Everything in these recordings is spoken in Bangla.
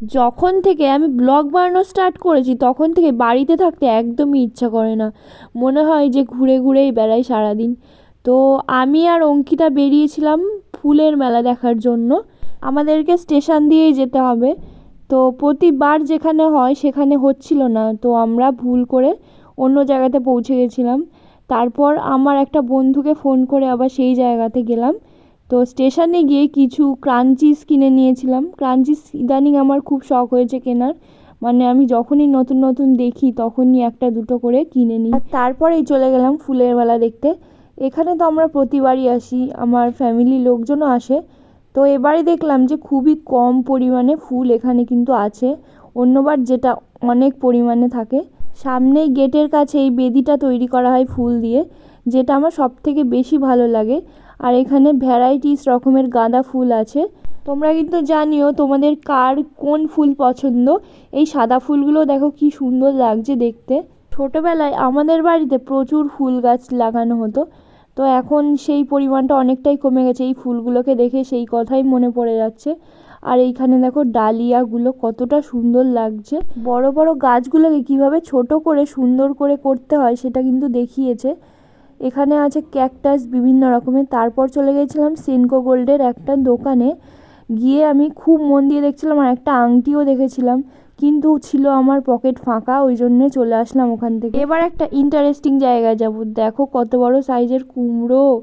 যখন থেকে আমি ব্লগ বানানো স্টার্ট করেছি, তখন থেকে বাড়িতে থাকতে একদমই ইচ্ছা করে না। মনে হয় যে ঘুরে ঘুরেই বেড়াই সারাদিন। তো আমি আর অঙ্কিতা বেরিয়েছিলাম ফুলের মেলা দেখার জন্য। আমাদেরকে স্টেশন দিয়েই যেতে হবে। তো প্রতিবার যেখানে হয় সেখানে হচ্ছিল না। তো আমরা ভুল করে অন্য জায়গাতে পৌঁছে গেছিলাম। তারপর আমার একটা বন্ধুকে ফোন করে আবার সেই জায়গাতে গেলাম। তো স্টেশনে গিয়ে কিছু ক্রাঞ্চিস কিনে নিয়েছিলাম। ক্রাঞ্চিস ইদানিং আমার খুব শখ হয়েছে কেনার। মানে আমি যখনই নতুন নতুন দেখি, তখনই একটা দুটো করে কিনে নিই। তারপরেই চলে গেলাম ফুলের মেলা দেখতে। এখানে তো আমরা প্রতিবারই আসি, আমার ফ্যামিলি লোকজনও আসে। তো এবারে দেখলাম যে খুবই কম পরিমাণে ফুল এখানে কিন্তু আছে। অন্যবার যেটা অনেক পরিমাণে থাকে। সামনেই গেটের কাছে এই বেদিটা তৈরি করা হয় ফুল দিয়ে। যেটা আমার সব থেকে বেশি ভালো লাগে। আর এখানে ভ্যারাইটিস রকমের গাঁদা ফুল আছে। তোমরা কিন্তু জানিও তোমাদের কার কোন ফুল পছন্দ? এই সাদা ফুলগুলো দেখো কি সুন্দর লাগছে দেখতে। ছোটোবেলায় আমাদের বাড়িতে প্রচুর ফুল গাছ লাগানো হতো। তো এখন সেই পরিমাণটা অনেকটাই কমে গেছে। এই ফুলগুলোকে দেখে সেই কথাই মনে পড়ে যাচ্ছে। আর এইখানে দেখো ডালিয়াগুলো কতটা সুন্দর লাগছে। বড় বড় গাছগুলোকে কীভাবে ছোট করে সুন্দর করে করতে হয় সেটা কিন্তু দেখিয়েছে। এখানে আছে ক্যাকটাস বিভিন্ন রকমের। তারপর চলে গেছিলাম সেনকো গোল্ডের একটা দোকানে। গিয়ে আমি খুব মন দিয়ে দেখছিলাম আর একটা আংটিও দেখেছিলাম। কিন্তু ছিল আমার পকেট ফাঁকা, ওই জন্য চলে আসলাম ওখান থেকে। এবার একটা ইন্টারেস্টিং জায়গায় যাব। দেখো কত বড় সাইজের কুমড়ো।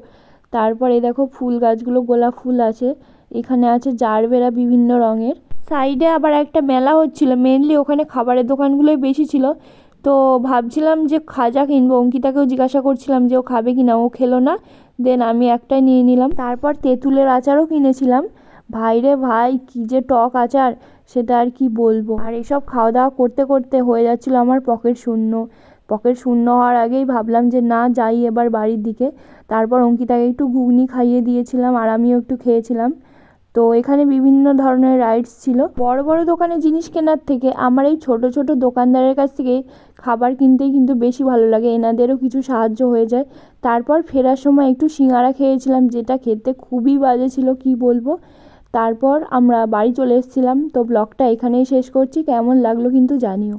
তারপরে দেখো ফুল গাছগুলো, গোলাপ ফুল আছে। এখানে আছে জারবেরা বিভিন্ন রঙের। সাইডে আবার একটা মেলা হচ্ছিল। মেনলি ওখানে খাবারের দোকানগুলোই বেশি ছিল। তো ভাবছিলাম যে খাজা কিনবো। অঙ্কিতাকেও জিজ্ঞাসা করছিলাম যে ও খাবে কি না ও খেলো না। দেন আমি একটাই নিয়ে নিলাম। তারপর তেঁতুলের আচারও কিনেছিলাম। ভাইরে ভাই, কী যে টক আচার, সেটা আর কি বলব? আর এসব খাওয়া দাওয়া করতে করতে হয়ে যাচ্ছিল আমার পকেট শূন্য। পকেট শূন্য হওয়ার আগেই ভাবলাম যে না, যাই এবার বাড়ির দিকে। তারপর অঙ্কিতাকে একটু ঘুগনি খাইয়ে দিয়েছিলাম, আর আমিও একটু খেয়েছিলাম। তো এখানে বিভিন্ন ধরনের রাইডস ছিল। বড় বড় দোকানে জিনিস কেনার থেকে আমার এই ছোট ছোট দোকানদারের কাছ থেকে খাবার কিনতেই কিন্তু বেশি ভালো লাগে। এনাদেরও কিছু সাহায্য হয়ে যায়। তারপর ফেরার সময় একটু সিঙ্গারা খেয়েছিলাম, যেটা খেতে খুবই বাজে ছিল, কি বলব? তারপর আমরা বাড়ি চলে এসেছিলাম। তো ব্লগটা এখানেই শেষ করছি। কেমন লাগল কিন্তু জানিও।